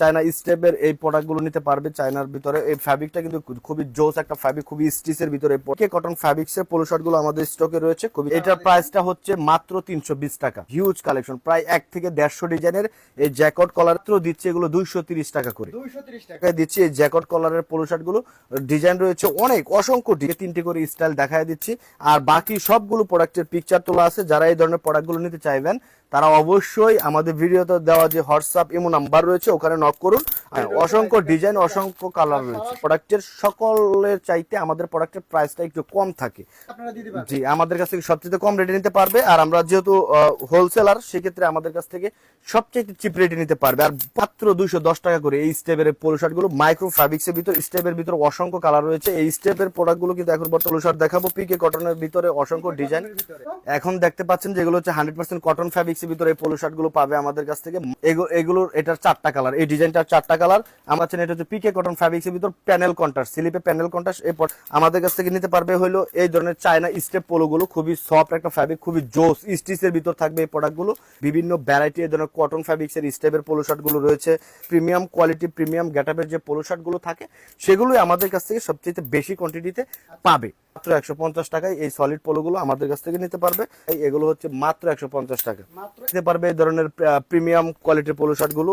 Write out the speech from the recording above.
China স্টেপের এই প্রোডাক্টগুলো নিতে পারবে চায়নার ভিতরে। এই ফ্যাব্রিকটা কিন্তু খুবই জোস একটা ফ্যাব্রিক খুবই স্টিচের ভিতরে। কে কটন ফ্যাব্রিক্স এর পোলো শার্টগুলো আমাদের স্টকে রয়েছে। খুবই এটার প্রাইসটা হচ্ছে মাত্র তিনশো বিশ টাকা। হিউজ কালেকশন প্রায় এক থেকে দেড়শো ডিজাইনের এই জ্যাকট কলার দিচ্ছে এগুলো দুইশো তিরিশ টাকা করে। টাকা। দিচ্ছি এই জ্যাকট কলারের পোলো শার্টগুলো। ডিজাইন রয়েছে অনেক অসংখ্য তিনটি করে স্টাইল দেখায় দিচ্ছি। আর বাকি সবগুলো প্রোডাক্টের পিকচার তোলা আছে। যারা এই ধরনের প্রোডাক্টগুলো নিতে চাইবেন তারা অবশ্যই আমাদের ভিডিওতে দেওয়া যে হোয়াটসঅ্যাপ ইমো নাম্বার রয়েছে ওখানে নক করুন। অসংখ্য ডিজাইন অসংখ্য কালার রয়েছে। প্রোডাক্টের সকলের চাইতে আমাদের প্রোডাক্টের প্রাইসটা একটু কম থাকে। জি আমাদের কাছ থেকে সবচেয়ে কম রেটে নিতে পারবে। আর আমরা যেহেতু হোলসেলার সেক্ষেত্রে আমাদের কাছ থেকে সবচেয়ে চিপ রেটে নিতে পারবে। আর মাত্র দুইশো দশ টাকা করে এই স্টেপের পোলো শার্টগুলো মাইক্রো ফ্যাব্রিক্স এর ভিতর স্টেপের ভিতর অসংখ্য কালার রয়েছে। এই স্টেপের প্রোডাক্টগুলো কিন্তু এখন পোলো শার্ট দেখাবো। পিকে কটনের ভিতরে অসংখ্য ডিজাইন এখন দেখতে পাচ্ছেন যেগুলো হচ্ছে হান্ড্রেড পার্সেন্ট কটন ফ্যাব্রিক্স এর ভিতরে এই পোলো শার্টগুলো পাবে আমাদের কাছ থেকে। এগু- এগুলোর এটার চারটা কালার এই ডিজাইনটার চারটা কালার। আমার চেন এটা হচ্ছে পিকে কটন ফ্যাব্রিক্স এর ভিতর প্যানেল কন্ট্রাস্ট স্লিপে প্যানেল কন্ট্রাস্ট এরপর আমাদের কাছ থেকে নিতে পারবে হলো এই ধরনের চায়না স্টেপ পোলো গুলো। খুবই সফট একটা ফ্যাব্রিক খুবই জোস স্টিচের ভিতর থাকবে এই প্রোডাক্টগুলো। বিভিন্ন ভ্যারাইটি এই ধরনের কটন ফ্যাব্রিক্স এর স্টেপের পোলো শার্টগুলো রয়েছে। প্রিমিয়াম কোয়ালিটি প্রিমিয়াম গেটআপের যে পোলো শার্টগুলো থাকে সেগুলোই আমাদের কাছ থেকে সবচেয়ে বেশি কোয়ান্টিটিতে পাবে। মাত্র একশো পঞ্চাশ টাকায় এই সলিড পোলো গুলো আমাদের কাছ থেকে নিতে পারবে। এগুলো হচ্ছে মাত্র একশো পঞ্চাশ টাকা। নিতে পারবে এই ধরনের প্রিমিয়াম কোয়ালিটির পোলো শার্টগুলো।